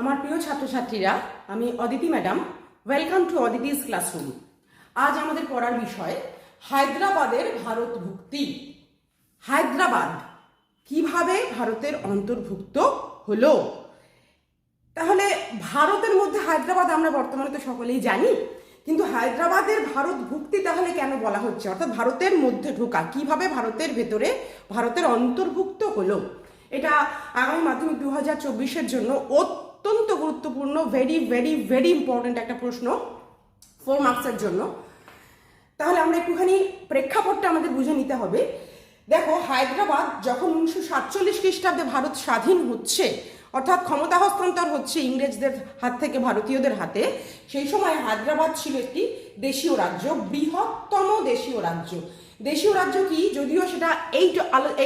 আমার প্রিয় ছাত্রছাত্রীরা, আমি Aditi madam. Welcome to Aditi's classroom আজ আমাদের পড়ার বিষয়, হায়দ্রাবাদের ভারত ভুক্তি হায়দ্রাবাদ, কীভাবে ভারতের অন্তর্ভুক্ত হলো? তাহলে ভারতের মধ্যে হায়দ্রাবাদ আমরা বর্তমানে তো সকলেই জানি, কিন্তু হায়দ্রাবাদের ভারত ভুক্তি তাহলে কেন বলা হচ্ছে? অর্থাৎ ভারতের মধ্যে ঢোকা, কীভাবে ভারতের ভেতরে ভারতের অন্তর্ভুক্ত হলো? এটা আগামী মাধ্যমিক দু হাজার চব্বিশের জন্য অত্যন্ত গুরুত্বপূর্ণ ভেরি ভেরি ভেরি ইম্পর্ট্যান্ট একটা প্রশ্ন ফোর মার্কসের জন্য। তাহলে আমরা একটুখানি প্রেক্ষাপটটা আমাদের বুঝে নিতে হবে। দেখো, হায়দ্রাবাদ যখন উনিশশো সাতচল্লিশ খ্রিস্টাব্দে ভারত স্বাধীন হচ্ছে, অর্থাৎ ক্ষমতা হস্তান্তর হচ্ছে ইংরেজদের হাত থেকে ভারতীয়দের হাতে, সেই সময় হায়দ্রাবাদ ছিল একটি দেশীয় রাজ্য, বৃহত্তম দেশীয় রাজ্য। দেশীয় রাজ্য কি? যদিও সেটা এই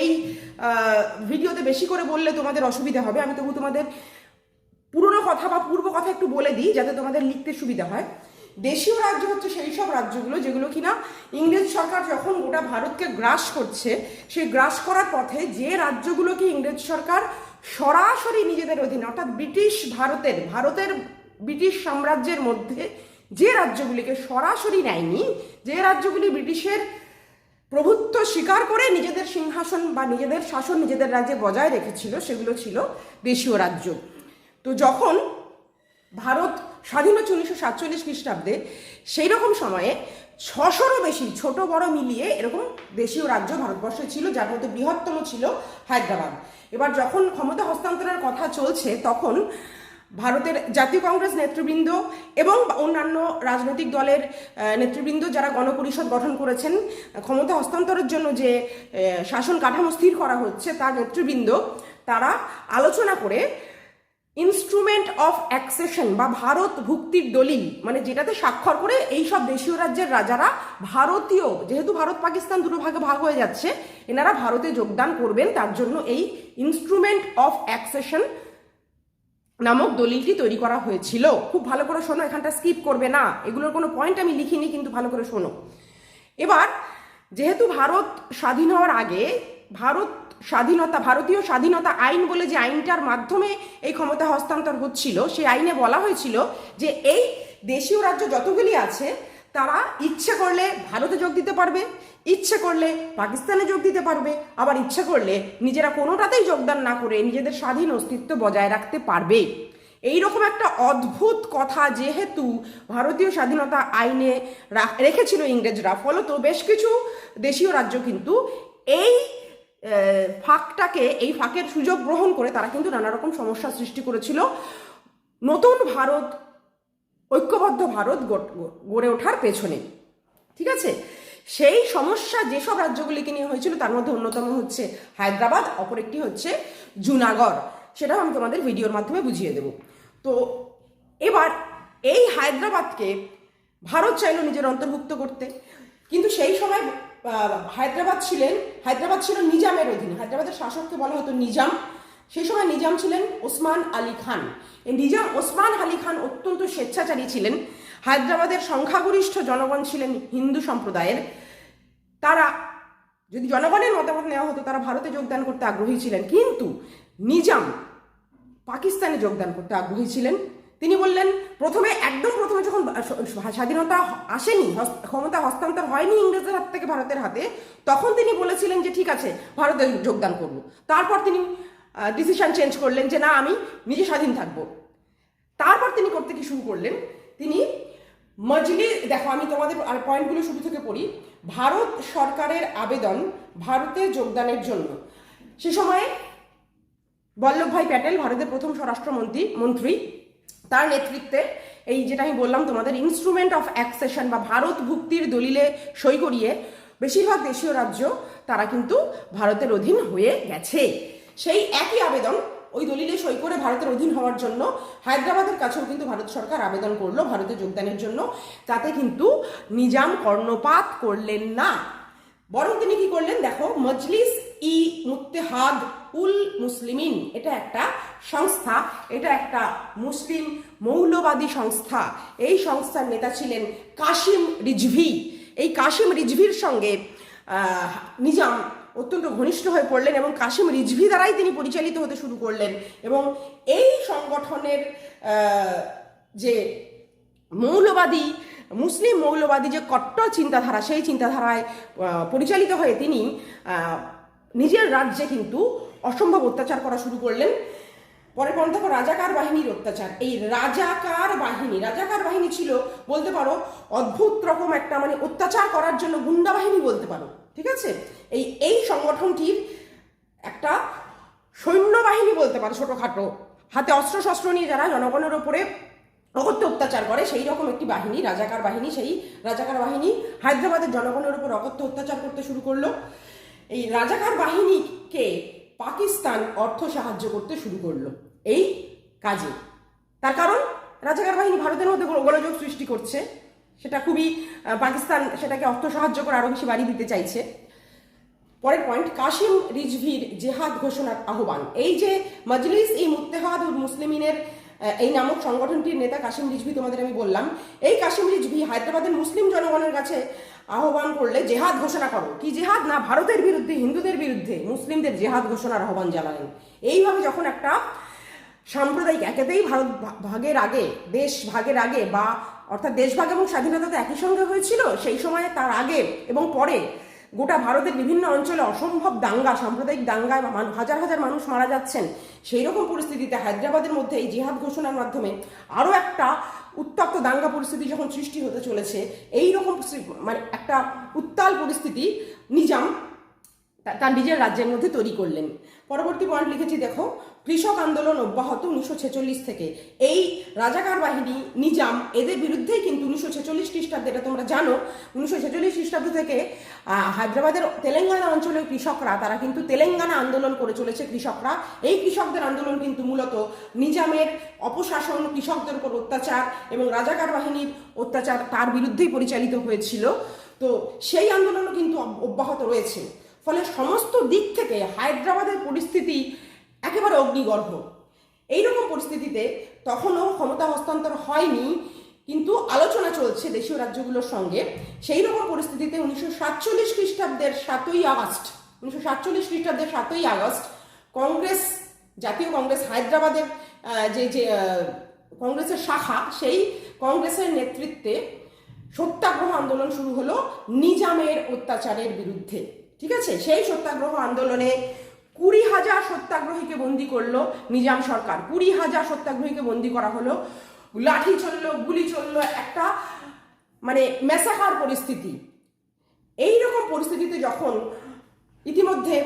এই ভিডিওতে বেশি করে বললে তোমাদের অসুবিধা হবে, আমি তবু তোমাদের পুরনো কথা বা পূর্ব কথা একটু বলে দিই, যাতে তোমাদের লিখতে সুবিধা হয়। দেশীয় রাজ্য হচ্ছে সেই সব রাজ্যগুলো যেগুলো কিনা ইংরেজ সরকার যখন গোটা ভারতকে গ্রাস করছে, সেই গ্রাস করার পথে যে রাজ্যগুলোকে ইংরেজ সরকার সরাসরি নিজেদের অধীনে, অর্থাৎ ব্রিটিশ ভারতের ভারতের ব্রিটিশ সাম্রাজ্যের মধ্যে যে রাজ্যগুলিকে সরাসরি নেয়নি, যে রাজ্যগুলি ব্রিটিশের প্রভুত্ব স্বীকার করে নিজেদের সিংহাসন বা নিজেদের শাসন নিজেদের রাজ্যে বজায় রেখেছিল, সেগুলো ছিল দেশীয় রাজ্য। তো যখন ভারত স্বাধীন হচ্ছে উনিশশো সাতচল্লিশ খ্রিস্টাব্দে সেই রকম সময়ে ছশোরও বেশি ছোট বড় মিলিয়ে এরকম দেশীয় রাজ্য ভারতবর্ষে ছিল, যার মধ্যে বৃহত্তম ছিল হায়দ্রাবাদ। এবার যখন ক্ষমতা হস্তান্তরের কথা চলছে, তখন ভারতের জাতীয় কংগ্রেস নেতৃবৃন্দ এবং অন্যান্য রাজনৈতিক দলের নেতৃবৃন্দ যারা গণপরিষদ গঠন করেছেন, ক্ষমতা হস্তান্তরের জন্য যে শাসন কাঠামো স্থির করা হচ্ছে, তার নেতৃবৃন্দ, তারা আলোচনা করে ইনস্ট্রুমেন্ট অফ অ্যাক্সেশন বা ভারত ভুক্তির দলিল মানে যেটাতে স্বাক্ষর করে এই সব দেশীয় রাজ্যের রাজারা ভারতীয়, যেহেতু ভারত পাকিস্তান দুটো ভাগে ভাগ হয়ে যাচ্ছে, এনারা ভারতে যোগদান করবেন, তার জন্য এই ইনস্ট্রুমেন্ট অফ অ্যাক্সেশন নামক দলিলটি তৈরি করা হয়েছিল। খুব ভালো করে শোনো, এখানটা স্কিপ করবে না। এগুলোর কোনো পয়েন্ট আমি লিখিনি, কিন্তু ভালো করে শোনো। এবার, যেহেতু ভারত স্বাধীন হওয়ার আগে ভারত স্বাধীনতা, ভারতীয় স্বাধীনতা আইন বলে যে আইনটার মাধ্যমে এই ক্ষমতা হস্তান্তর হচ্ছিল, সেই আইনে বলা হয়েছিল যে এই দেশীয় রাজ্য যতগুলি আছে, তারা ইচ্ছে করলে ভারতে যোগ দিতে পারবে, ইচ্ছে করলে পাকিস্তানে যোগ দিতে পারবে, আবার ইচ্ছে করলে নিজেরা কোনোটাতেই যোগদান না করে নিজেদের স্বাধীন অস্তিত্ব বজায় রাখতে পারবে। এই রকম একটা অদ্ভুত কথা যেহেতু ভারতীয় স্বাধীনতা আইনে রেখেছিল ইংরেজরা, ফলত বেশ কিছু দেশীয় রাজ্য কিন্তু এই ফাঁকটাকে, এই ফাঁকের সুযোগ গ্রহণ করে তারা কিন্তু নানা রকম সমস্যা সৃষ্টি করেছিল। নতুন ভারত, ঐক্যবদ্ধ ভারত গড়ে ওঠার পেছনে, ঠিক আছে? সেই সমস্যা যেসব রাজ্যগুলিকে নিয়ে হয়েছিল, তার মধ্যে অন্যতম হচ্ছে হায়দ্রাবাদ, অপর একটি হচ্ছে জুনাগড়। সেটাও আমি তোমাদের ভিডিওর মাধ্যমে বুঝিয়ে দেব। তো এবার এই হায়দ্রাবাদকে ভারত চাইলো নিজের অন্তর্ভুক্ত করতে। কিন্তু সেই সময় হায়দ্রাবাদ ছিলেন, হায়দ্রাবাদ ছিল নিজামের অধীনে। হায়দ্রাবাদের শাসককে বলা হতো নিজাম। সেই সময় নিজাম ছিলেন ওসমান আলী খান। এই নিজাম ওসমান আলী খান অত্যন্ত স্বেচ্ছাচারী ছিলেন। হায়দ্রাবাদের সংখ্যাগরিষ্ঠ জনগণ ছিলেন হিন্দু সম্প্রদায়ের। তারা, যদি জনগণের মতামত নেওয়া হতো, তারা ভারতে যোগদান করতে আগ্রহী ছিলেন। কিন্তু নিজাম পাকিস্তানে যোগদান করতে আগ্রহী ছিলেন। তিনি বললেন, প্রথমে, একদম প্রথমে যখন স্বাধীনতা আসেনি ক্ষমতা হস্তান্তর হয়নি ইংরেজদের হাত থেকে ভারতের হাতে, তখন তিনি বলেছিলেন যে, ঠিক আছে, ভারতে যোগদান করব। তারপর তিনি ডিসিশন চেঞ্জ করলেন যে, না, আমি নিজে স্বাধীন থাকব। তারপর তিনি করতে কি শুরু করলেন? তিনি, মজলি, দেখো, আমি তোমাদের আর পয়েন্টগুলো শুরু থেকে পড়ি। ভারত সরকারের আবেদন ভারতে যোগদানের জন্য। সে সময়ে বল্লভভাই প্যাটেল, ভারতের প্রথম স্বরাষ্ট্রমন্ত্রী, মন্ত্রী তার নেতৃত্বে এই যেটা আমি বললাম, তোমাদের ইনস্ট্রুমেন্ট অফ অ্যাক্সেশন বা ভারত ভুক্তির দলিলে সই করিয়ে বেশিরভাগ দেশীয় রাজ্য তারা কিন্তু ভারতের অধীন হয়ে গেছে। সেই একই আবেদন ওই দলিলে সই করে ভারতের অধীন হওয়ার জন্য হায়দ্রাবাদের কাছেও কিন্তু ভারত সরকার আবেদন করল ভারতে যোগদানের জন্য। তাতে কিন্তু নিজাম কর্ণপাত করলেন না। বরং তিনি কি করলেন? দেখো, মজলিস ই মুত্তেহাদ উল মুসলিমিন, এটা একটা সংস্থা, এটা একটা মুসলিম মৌলবাদী সংস্থা। এই সংস্থার নেতা ছিলেন কাশিম রিজভি। এই কাশিম রিজভির সঙ্গে নিজাম অত্যন্ত ঘনিষ্ঠ হয়ে পড়লেন এবং কাশিম রিজভি দ্বারাই তিনি পরিচালিত হতে শুরু করলেন এবং এই সংগঠনের যে মৌলবাদী, মুসলিম মৌলবাদী যে কট্টর চিন্তাধারা, সেই চিন্তাধারায় পরিচালিত হয়ে তিনি নিজের রাজ্যে কিন্তু অসম্ভব অত্যাচার করা শুরু করলেন। পরে পর্যন্ত রাজাকার বাহিনীর অত্যাচার। এই রাজাকার বাহিনী রাজাকার বাহিনী ছিল, বলতে পারো, অদ্ভুত রকম একটা মানে অত্যাচার করার জন্য গুন্ডা বাহিনী বলতে পারো, ঠিক আছে? এই এই সংগঠনটির একটা সৈন্যবাহিনী বলতে পারো ছোটোখাটো। হাতে অস্ত্র শস্ত্র নিয়ে যারা জনগণের ওপরে অকথ্য অত্যাচার করে, সেই রকম একটি বাহিনী, রাজাকার বাহিনী, সেই রাজাকার বাহিনী হায়দ্রাবাদের জনগণের উপর অকথ্য অত্যাচার করতে শুরু করল। এই রাজাকার বাহিনীকে অর্থ সাহায্য করতে শুরু করল। এই কাজে। তার কারণ, রাজাকার বাহিনী ভারতের মধ্যে গোলযোগ সৃষ্টি করছে। সেটা খুবই পাকিস্তান সেটাকে অর্থ সাহায্য করে আরও বেশি বাড়িয়ে দিতে চাইছে। পরের পয়েন্ট কাশিম রিজভির জেহাদ ঘোষণার আহ্বান। এই যে মজলিস ই মুত্তেহাদ মুসলিমিনের এই নামক সংগঠনটির নেতা কাশিম রিজভি তোমাদের আমি বললাম। এই কাশিম রিজভি হায়দ্রাবাদের মুসলিম জনগণের কাছে আহ্বান করলে জেহাদ ঘোষণা করো। কি জেহাদ? না, ভারতের বিরুদ্ধে, হিন্দুদের বিরুদ্ধে মুসলিমদের জেহাদ ঘোষণার আহ্বান জানালেন। এইভাবে যখন একটা সাম্প্রদায়িক, একেতেই ভারত ভাগের আগে, দেশ ভাগের আগে বা অর্থাৎ দেশভাগ এবং স্বাধীনতা তো একই সঙ্গে হয়েছিল, সেই সময়ে তার আগে এবং পরে গোটা ভারতের বিভিন্ন অঞ্চলে অসম্ভব দাঙ্গা, সাম্প্রদায়িক দাঙ্গায় হাজার হাজার মানুষ মারা যাচ্ছেন। সেই রকম পরিস্থিতিতে হায়দ্রাবাদের মধ্যে এই জিহাদ ঘোষণার মাধ্যমে আরও একটা উত্তপ্ত দাঙ্গা পরিস্থিতি যখন সৃষ্টি হতে চলেছে এই রকম মানে একটা উত্তাল পরিস্থিতি, নিজাম তার নিজের রাজ্যের মধ্যে তৈরি করলেন। পরবর্তী পয়েন্ট লিখেছি, দেখো, কৃষক আন্দোলন অব্যাহত উনিশশো ছেচল্লিশ থেকে। এই রাজাকার বাহিনী, নিজাম, এদের বিরুদ্ধেই কিন্তু উনিশশো ছেচল্লিশ খ্রিস্টাব্দে, এটা তোমরা জানো, উনিশশো ছেচল্লিশ খ্রিস্টাব্দ থেকে হায়দ্রাবাদের তেলেঙ্গানা অঞ্চলের কৃষকরা, তারা কিন্তু তেলেঙ্গানা আন্দোলন করে চলেছে কৃষকরা। এই কৃষকদের আন্দোলন কিন্তু মূলত নিজামের অপশাসন, কৃষকদের উপর অত্যাচার এবং রাজাকার বাহিনীর অত্যাচার তার বিরুদ্ধেই পরিচালিত হয়েছিল। তো সেই আন্দোলনও কিন্তু অব্যাহত রয়েছে। ফলে সমস্ত দিক থেকে হায়দ্রাবাদের পরিস্থিতি একেবারে অগ্নিগর্ভ। এইরকম পরিস্থিতিতে তখনও ক্ষমতা হস্তান্তর হয়নি, কিন্তু আলোচনা চলছে দেশীয় রাজ্যগুলোর সঙ্গে। সেই রকম পরিস্থিতিতে উনিশশো সাতচল্লিশ খ্রিস্টাব্দের সাতই আগস্ট, উনিশশো সাতচল্লিশ খ্রিস্টাব্দের সাতই আগস্ট কংগ্রেস, জাতীয় কংগ্রেস হায়দ্রাবাদের যে যে কংগ্রেসের শাখা, সেই কংগ্রেসের নেতৃত্বে সত্যাগ্রহ আন্দোলন শুরু হলো নিজামের অত্যাচারের বিরুদ্ধে। ঠিক আছে? সেই সত্যাগ্রহ আন্দোলনে কুড়ি হাজার সত্যাগ্রহীকে বন্দি করল নিজাম সরকার। কুড়ি হাজার সত্যাগ্রহীকে বন্দি করা হলো। লাঠি চলল, গুলি চলল, একটা মানে মেসাকার পরিস্থিতি। এই রকম পরিস্থিতিতে যখন ইতিমধ্যে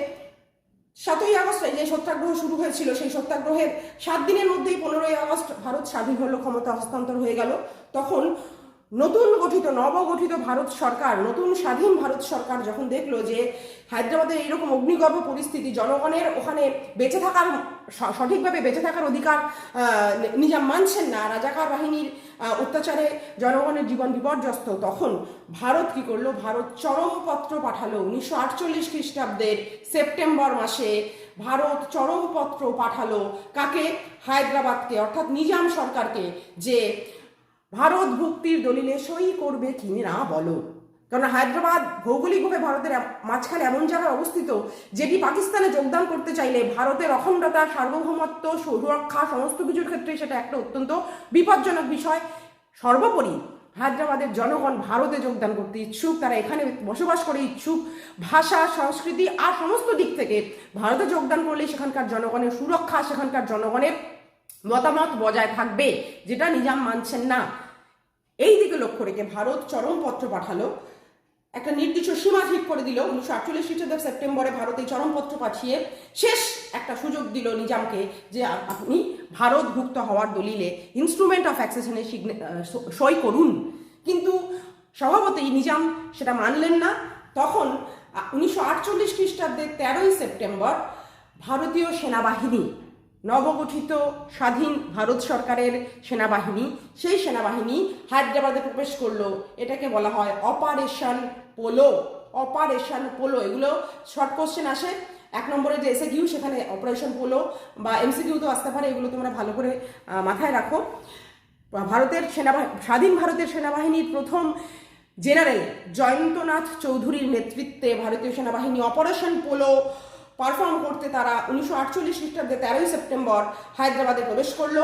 সাতই আগস্টে যে সত্যাগ্রহ শুরু হয়েছিল, সেই সত্যাগ্রহের সাত দিনের মধ্যেই পনেরোই আগস্ট ভারত স্বাধীন হলো, ক্ষমতা হস্তান্তর হয়ে গেল। তখন নতুন গঠিত, নবগঠিত ভারত সরকার, নতুন স্বাধীন ভারত সরকার যখন দেখল যে হায়দ্রাবাদের এইরকম অগ্নিগর্ভ পরিস্থিতি, জনগণের ওখানে বেঁচে থাকার সঠিকভাবে বেঁচে থাকার অধিকার নিজাম মানছেন না, রাজাকার বাহিনীর অত্যাচারে জনগণের জীবন বিপর্যস্ত, তখন ভারত কি করল? ভারত চরমপত্র পাঠালো উনিশশো আটচল্লিশ খ্রিস্টাব্দের সেপ্টেম্বর মাসে। ভারত চরমপত্র পাঠালো কাকে? হায়দ্রাবাদকে, অর্থাৎ নিজাম সরকারকে, যে ভারত ভুক্তির দলিলে সই করবে কি না বলো। কারণ হায়দ্রাবাদ ভৌগোলিকভাবে ভারতের মাঝখানে এমন জায়গায় অবস্থিত যেটি পাকিস্তানে যোগদান করতে চাইলে ভারতের অখণ্ডতা, সার্বভৌমত্ব, সুরক্ষা সমস্ত কিছুর ক্ষেত্রে সেটা একটা অত্যন্ত বিপজ্জনক বিষয়। সর্বোপরি হায়দ্রাবাদের জনগণ ভারতে যোগদান করতে ইচ্ছুক, তারা এখানে বসবাস করে ইচ্ছুক। ভাষা, সংস্কৃতি আর সমস্ত দিক থেকে ভারতে যোগদান করলে সেখানকার জনগণের সুরক্ষা, সেখানকার জনগণের মতামত বজায় থাকবে, যেটা নিজাম মানছেন না। এই দিকে লক্ষ্য রেখে ভারত চরমপত্র পাঠালো। একটা নির্দিষ্ট সীমা ঠিক করে দিল। উনিশশো আটচল্লিশ খ্রিস্টাব্দের সেপ্টেম্বরে ভারত এই চরমপত্র পাঠিয়ে শেষ একটা সুযোগ দিল নিজামকে যে আপনি ভারতভুক্ত হওয়ার দলিলে ইনস্ট্রুমেন্ট অফ অ্যাক্সেশনে সই করুন। কিন্তু স্বভাবতই নিজাম সেটা মানলেন না। তখন উনিশশো আটচল্লিশ খ্রিস্টাব্দের তেরোই সেপ্টেম্বর ভারতীয় সেনাবাহিনী নবগঠিত স্বাধীন ভারত সরকারের সেনাবাহিনী, সেই সেনাবাহিনী হায়দ্রাবাদে প্রবেশ করল। এটাকে বলা হয় অপারেশন পোলো। অপারেশন পোলো, এগুলো শর্ট কোশ্চেন আসে। এক নম্বরে যে এসে সেখানে অপারেশন পোলো বা এমসিকিউ তো আসতে পারে, এগুলো তোমরা ভালো করে মাথায় রাখো। ভারতের সেনাবাহিনী স্বাধীন ভারতের সেনাবাহিনীর প্রথম জেনারেল জয়ন্তনাথ চৌধুরীর নেতৃত্বে ভারতীয় সেনাবাহিনী অপারেশন পোলো পারফর্ম করতে তারা উনিশশো আটচল্লিশ খ্রিস্টাব্দে তেরোই সেপ্টেম্বর হায়দ্রাবাদে প্রবেশ করল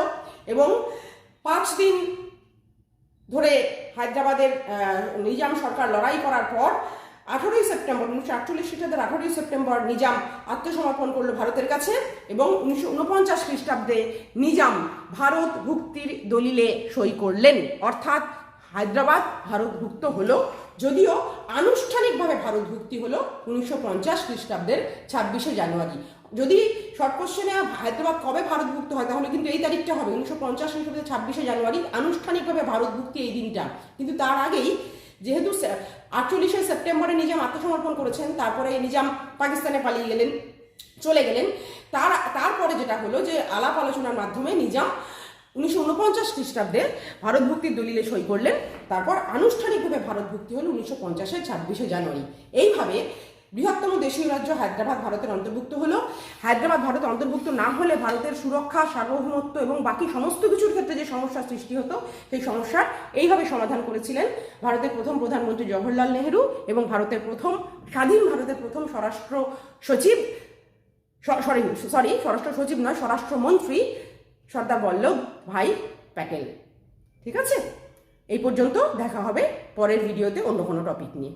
এবং পাঁচ দিন ধরে হায়দ্রাবাদের নিজাম সরকার লড়াই করার পর আঠারোই সেপ্টেম্বর, উনিশশো আটচল্লিশ খ্রিস্টাব্দের আঠারোই সেপ্টেম্বর নিজাম আত্মসমর্পণ করল ভারতের কাছে এবং উনিশশো উনপঞ্চাশ খ্রিস্টাব্দে নিজাম ভারত ভুক্তির দলিলে সই করলেন। অর্থাৎ হায়দ্রাবাদ ভারতভুক্ত হলো, যদিও আনুষ্ঠানিকভাবে ভারতভুক্তি হলো উনিশশো পঞ্চাশ খ্রিস্টাব্দের ছাব্বিশে জানুয়ারি। যদি শর্ট কোশ্চেনে হায়দ্রাবাদ কবে ভারতভুক্ত হয়, তাহলে কিন্তু এই তারিখটা হবে, উনিশশো পঞ্চাশ খ্রিস্টাব্দের ছাব্বিশে জানুয়ারি। আনুষ্ঠানিকভাবে ভারতভুক্তি এই দিনটা। কিন্তু তার আগেই যেহেতু আটচল্লিশে সেপ্টেম্বরে নিজাম আত্মসমর্পণ করেছেন, তারপরে নিজাম পাকিস্তানে পালিয়ে গেলেন, চলে গেলেন। তার, তারপরে যেটা হলো যে আলাপ আলোচনার মাধ্যমে নিজাম উনিশশো উনপঞ্চাশ খ্রিস্টাব্দে ভারতভুক্তির দলিলে সই করলেন। তারপর আনুষ্ঠানিকভাবে ভারত ভক্তি হল উনিশশো পঞ্চাশের ছাব্বিশে জানুয়ারি। এইভাবে বৃহত্তম দেশীয় রাজ্য হায়দ্রাবাদ ভারতের অন্তর্ভুক্ত হলো। হায়দ্রাবাদ ভারতে অন্তর্ভুক্ত না হলে ভারতের সুরক্ষা, সার্বভৌমত্ব এবং বাকি সমস্ত কিছুর ক্ষেত্রে যে সমস্যার সৃষ্টি হতো, সেই সমস্যার এইভাবে সমাধান করেছিলেন ভারতের প্রথম প্রধানমন্ত্রী জওহরলাল নেহেরু এবং ভারতের প্রথম, স্বাধীন ভারতের প্রথম স্বরাষ্ট্র সচিব সরি সরি, স্বরাষ্ট্র সচিব নয়, স্বরাষ্ট্রমন্ত্রী সর্দার বল্লভ ভাই প্যাটেল। ঠিক আছে? এই পর্যন্ত দেখা হবে পরের ভিডিওতে অন্য কোনো টপিক নিয়ে।